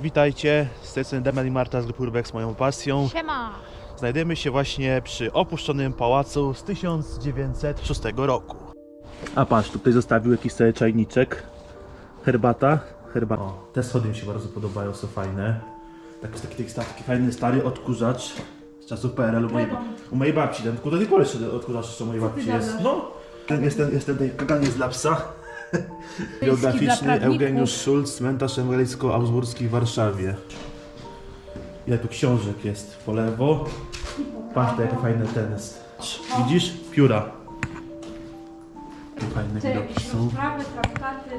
Witajcie, z tej strony Damian i Marta z grupy Urbex moją pasją. Siema! Znajdujemy się właśnie przy opuszczonym pałacu z 1906 roku. A patrz, tutaj zostawił jakiś sobie czajniczek. Herbata. Herbata. O, te schody mi się bardzo podobają, są fajne. Taki, taki, taki, taki fajny stary odkurzacz z czasów PRL u mojej, u mojej babci. Ten do tej pory jeszcze odkurzacz jeszcze u mojej babci jest. No, ten, jest ten, jest ten kaganiec dla psa. Biograficzny. Eugeniusz Schulz, cmentarz ewangelicko-augsburski w Warszawie. Ile tu książek jest po lewo. Patrz, to jaki fajny ten jest. Widzisz? Pióra. Tu fajne widoki są. rozprawy, traktaty.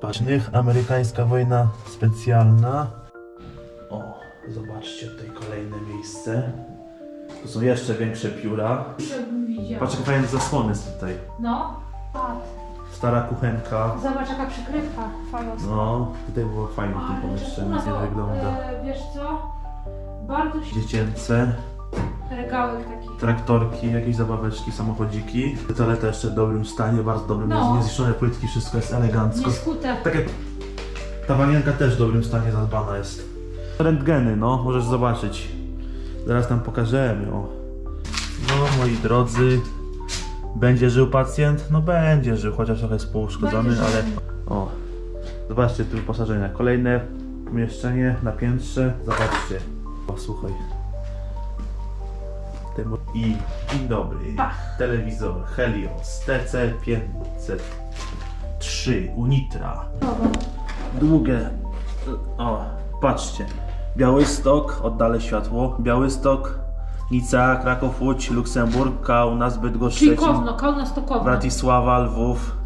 Patrznych, amerykańska wojna specjalna. O, zobaczcie tutaj kolejne miejsce. Tu są jeszcze większe pióra. Żebym. Patrz, jakie fajne zasłony są tutaj. No. Patrz. Stara kuchenka. Zobacz jaka przykrywka. Falos. No, tutaj było fajnie w tym pomieszczeniu, nie wygląda. E, wiesz co? Bardzo się... Dziecięce, Regałek taki. traktorki, jakieś zabaweczki, samochodziki. Toaleta jeszcze w dobrym stanie, bardzo dobrym, No. no. niezniszczone płytki, wszystko jest elegancko. Nieskute. Tak jak ta wanienka też w dobrym stanie zadbana jest. Rentgeny, no, możesz zobaczyć. Zaraz tam pokażemy, o. No, moi drodzy, będzie żył pacjent? No będzie żył, chociaż trochę jest pouszkodzony, Będzie ale... O, zobaczcie tu wyposażenia. Kolejne pomieszczenie na piętrze, zobaczcie. O, słuchaj. Temu- I dzień dobry. Pach. Telewizor Helios TC503 Unitra. Długie. O, patrzcie. Białystok, oddalę światło. Białystok, Nica, Kraków, Łódź, Luksemburg, Kaunas, Bydgoszcz, Czyli Szczecin, Kowno, Kauna Stokowno. Bratisława, Lwów,